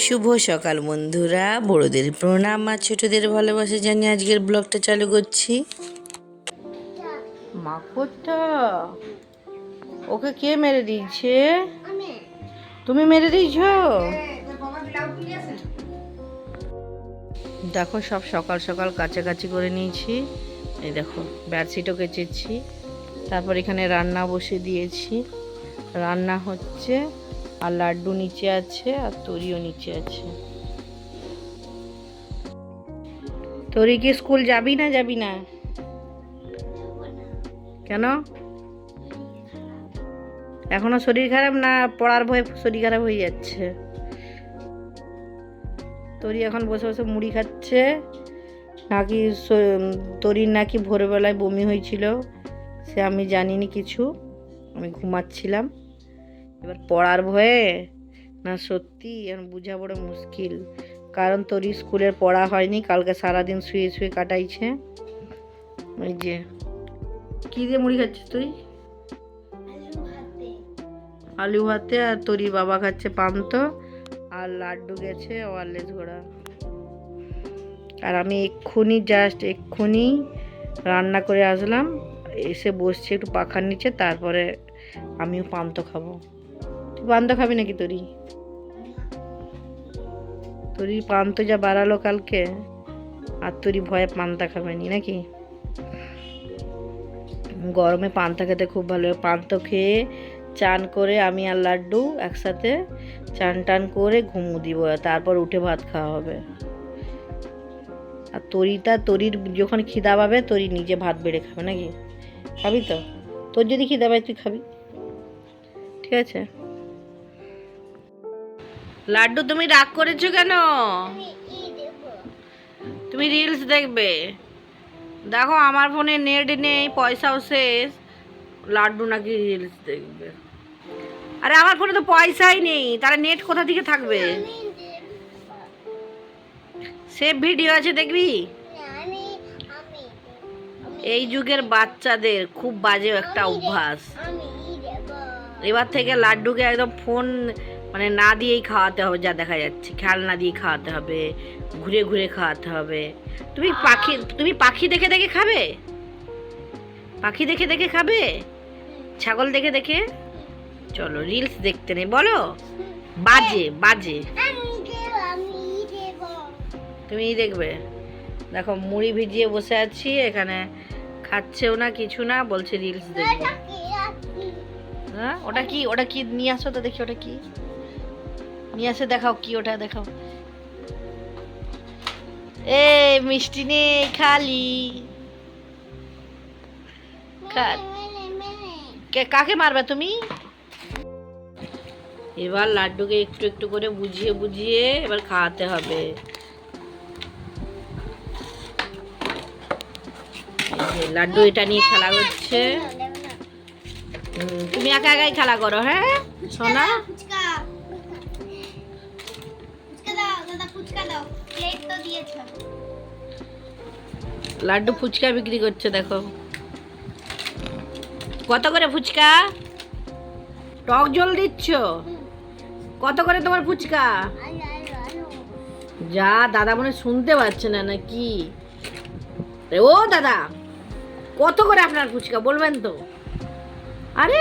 শুভ সকাল বন্ধুরা বড়দের প্রণাম আর ছোটদের ভালোবাসা জানিয়ে আজকের ব্লগটা চালু করছি। মাকড়টা ওকে কে মেরে দিয়েছে? তুমি মেরে দিয়েছ? দেখো সব সকাল সকাল কাছাকাছি করে নিয়েছি। এই দেখো বেডশিটও কেচেছি তারপর এখানে রান্না বসে দিয়েছি। রান্না হচ্ছে আর লাড্ডু নিচে আছে আর তরিও নিচে আছে। তরি কি স্কুল যাবি না যাবি না? কেন? এখনও শরীর খারাপ না পড়ার ভয়ে শরীর খারাপ হয়ে যাচ্ছে? তরি এখন বসে বসে মুড়ি খাচ্ছে। নাকি তরির নাকি ভোরবেলায় বমি হয়েছিল, সে আমি জানিনি কিছু। আমি ঘুমাচ্ছিলাম। এবার পড়ার ভয়ে? না, সত্যি এখন বোঝা বড় মুশকিল। কারণ তোরই স্কুলের পড়া হয়নি, কালকে সারাদিন শুয়ে শুয়ে কাটাইছে। ওই যে। কী দিয়ে মুড়ি খাচ্ছিস তুই? আলু ভাতে। আর তোরই বাবা খাচ্ছে পান্ত, আর লাড্ডু গেছে ওয়ারলেস ঘোড়া। আর আমি এক্ষুনি জাস্ট এক্ষুনি রান্না করে আসলাম। এসে বসছি একটু পাখার নিচে, তারপরে আমিও পান্ত খাব। তুই পান্ত খাবি নাকি তোরি তোরি পান্ত যা বাড়ালো কালকে, আর তোরি ভয়ে পান্তা খাবেনি নাকি? গরমে পান্তা খেতে খুব ভালো পান্ত খেয়ে চান করে আমি আর লাড্ডু একসাথে চান টান করে ঘুমু দিব তারপর উঠে ভাত খাওয়া হবে। আর তরিটা তরির যখন খিদা পাবে তরি নিজে ভাত বেড়ে খাবে নাকি? খাবি তো? তোর যদি খিদা পায় তুই খাবি। ঠিক আছে? লাড্ডু তুমি রাগ করেছ কেন? তুমি রিলস দেখবে। দেখো আমার ফোনে নেট নেই পয়সাও শেষ। লাড্ডু নাকি রিলস দেখবে। আরে আমার ফোনে তো পয়সাই নেই। তাহলে নেট কোথা থেকে থাকবে? সেভ ভিডিও আছে দেখবি? এই যুগের বাচ্চাদের খুব বাজে একটা অভ্যাস। এবার থেকে লাড্ডুকে একদম ফোন মানে না দিয়েই খাওয়াতে হবে যা দেখা যাচ্ছে। খেয়াল না দিয়ে খাওয়াতে হবে ঘুরে ঘুরে খাওয়াতে হবে। তুমি পাখি তুমি পাখি দেখে দেখে খাবে? পাখি দেখে দেখে খাবে? ছাগল দেখে দেখে? চলো রিলস দেখতে নেই বলো? বাজে বাজে। তুমি দেখবে। দেখো মুড়ি ভিজিয়ে বসে আছি এখানে খাচ্ছেও না কিছু না বলছে রিলস দেখবে। হ্যাঁ ওটা কি ওটা কি নিয়ে আসো তো দেখি ওটা কি? নিয়ে আসে দেখাও কি ওটা দেখাও। এ মিষ্টি নেই, খালি। কাকে মারবে তুমি? এবার লাড্ডুকে একটু একটু করে বুঝিয়ে বুঝিয়ে এবার খাওয়াতে হবে। লাড্ডু এটা নিয়ে খেলা করছে তুমি একা একাই খেলা করো হ্যাঁ? সোনা? দাদা ফুচকা দাও প্লেট তো দিয়েছ। লাড্ডু ফুচকা বিক্রি করছে দেখো। কত করে ফুচকা? টক জল দিচ্ছ? কত করে তোমার ফুচকা? যা দাদা মনে শুনতে পাচ্ছে না নাকি এ, ও দাদা কত করে আপনার ফুচকা বলবেন তো? আরে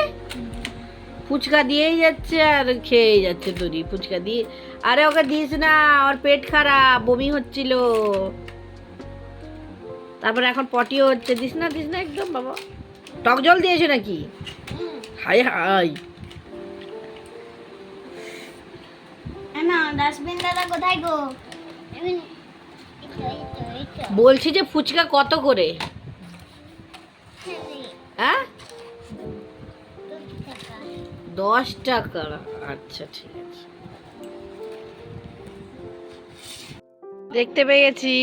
ফুচকা দিয়েই যাচ্ছে আর খেয়েই যাচ্ছে তোরি ফুচকা দিয়ে আরে ওকে দিস না ওর পেট খারাপ বমি হচ্ছিল। তারপরে এখন পটিও হচ্ছে দিস না দিস না একদম বাবা। টক জল দিয়েছে নাকি? Hi hi. কোথায় গো? বলছি যে ফুচকা কত করে? হ্যাঁ? দশ টাকা। আচ্ছা ঠিক আছে। দেখতে পেয়ে গেছি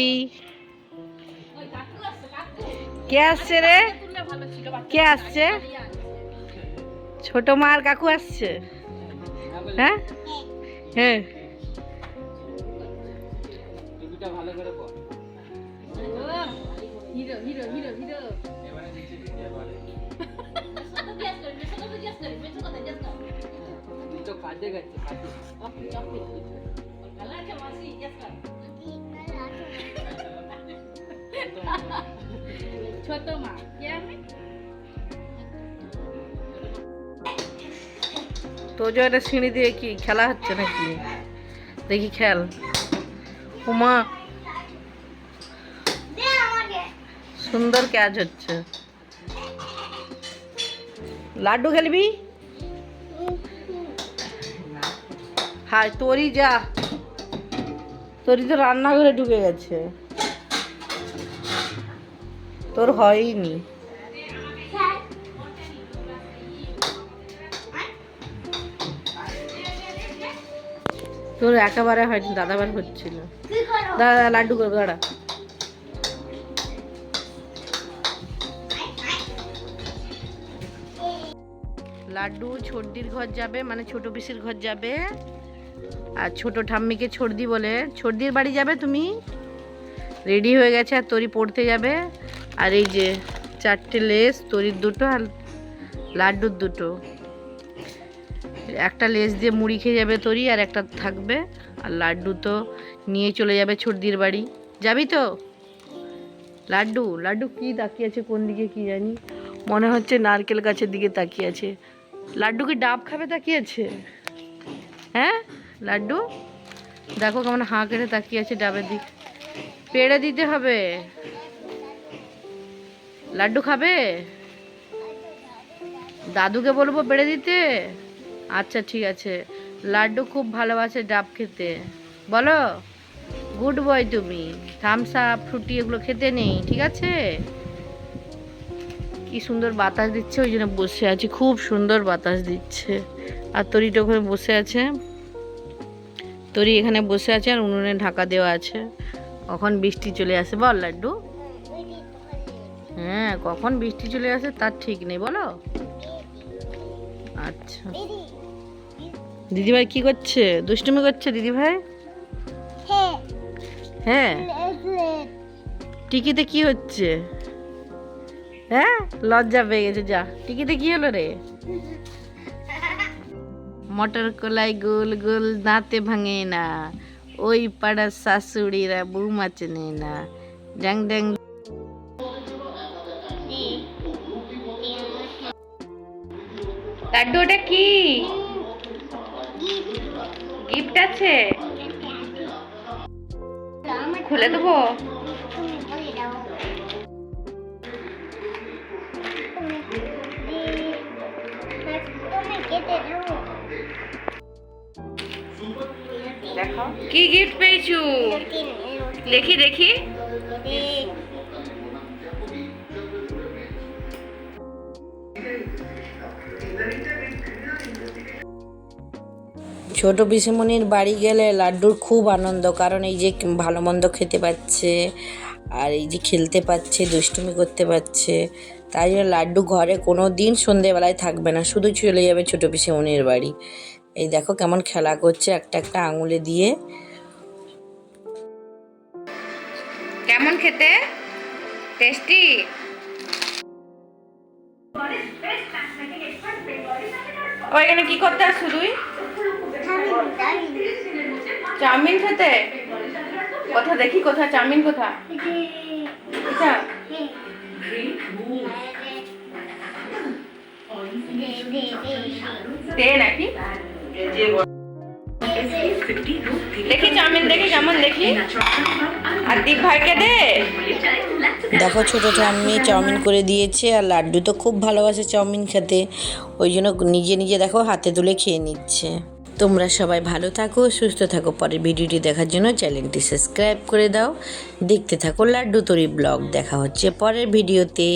কে আসছে রে? কে আসছে? ছোট মা আর কাকু আসছে। হ্যাঁ? হ্যাঁ। तो जो एक सीढ़ी दिए कि खेला हे ना कि देखी खेल। उमा। सुंदर क्या हो लाडू खेल हाय, तोरी जा। তোরই তো রান্নাঘরে ঢুকে গেছে। তোর হয়নি। তোর একেবারে হয়নি দাদাবার হচ্ছিল। দাদা দাদা, লাড্ডু করব দাঁড়া। লাড্ডু ছর্দির ঘর যাবে মানে ছোট পিসির ঘর যাবে। আর ছোট ঠাম্মিকে ছর্দি বলে, ছর্দির বাড়ি যাবে তুমি? রেডি হয়ে গেছে আর তরি পড়তে যাবে। আর এই যে চারটে লেস, তরির দুটো আর লাড্ডুর দুটো। একটা লেস দিয়ে মুড়ি খেয়ে যাবে তরি আর একটা থাকবে। আর লাড্ডু তো নিয়ে চলে যাবে ছর্দির বাড়ি। যাবি তো? লাড্ডু লাড্ডু কি তাকিয়ে আছে, কোন দিকে কি জানি? মনে হচ্ছে নারকেল গাছের দিকে তাকিয়ে আছে। লাড্ডু কি ডাব খাবে তাকিয়ে আছে? হ্যাঁ? লাড্ডু। দেখো কেমন হাঁ কেটে তাকিয়ে আছে ডাবের দিক। পেড়ে দিতে হবে। লাড্ডু খাবে? দাদুকে বলব পেড়ে দিতে? আচ্ছা ঠিক আছে। লাড্ডু খুব ভালোবাসে ডাব খেতে। বলো গুড বয় তুমি। থামস আপ ফ্রুটি এগুলো খেতে নেই, ঠিক আছে? কি সুন্দর বাতাস দিচ্ছে, ওই জন্য বসে আছি। খুব সুন্দর বাতাস দিচ্ছে। আর তরিটা ওখানে বসে আছে। তরি এখানে বসে আছে আর উনুনে ঢাকা দেওয়া আছে। কখন বৃষ্টি চলে আসে বল, লাড্ডু? হ্যাঁ কখন বৃষ্টি চলে আসে তার ঠিক নেই, বলো। আচ্ছা। দিদি দিদিভাই কি করছে? দুষ্টুমি করছে দিদিভাই? হ্যাঁ। টিকিতে কি হচ্ছে? হ্যাঁ? লজ্জা পেয়ে গেছে, যা। টিকিতে কি হলো রে? মটর কলাই গোল গোল দাঁতে ভাঙে না। ওই পাড়ার শাশুড়িরা বৌমা চেনে না ড্যাং ড্যাং লাড্ডু ওটা কি? গিফট আছে? খুলে দেবো? তুমি বলে দাও তুমি কেটে দাও। কি গিফট পেয়েছু? দেখি দেখি। ছোট পিসিমণির বাড়ি গেলে লাড্ডুর খুব আনন্দ কারণ এই যে ভালো মন্দ খেতে পাচ্ছে আর এই যে খেলতে পাচ্ছে দুষ্টুমি করতে পারছে তাই জন্য লাড্ডু ঘরে কোনো দিন সন্ধেবেলায় থাকবে না শুধু চলে যাবে ছোট পিসিমণির বাড়ি। এই দেখো কেমন খেলা করছে একটা একটা আঙুলে দিয়ে। কেমন খেতে? টেস্টি? ও এখানে কি করতে আসছো তুই? চাউমিন খেতে? কোথা দেখি কোথা চাউমিন কোথা কোথা নাকি? দেখি চাউমিন দেখি কেমন দেখি। আর দীপ ভাইকে দে। দেখো ছোট ঠাম্মি চাউমিন করে দিয়েছে আর লাড্ডু তো খুব ভালোবাসে চাউমিন খেতে। ওই জন্য নিজে নিজে দেখো হাতে তুলে খেয়ে নিচ্ছে। তোমরা সবাই ভালো থাকো, সুস্থ থাকো। পরের ভিডিওটি দেখার জন্য চ্যানেলটি সাবস্ক্রাইব করে দাও। দেখতে থাকো লাড্ডু তরি ব্লগ। দেখা হচ্ছে পরের ভিডিওতে।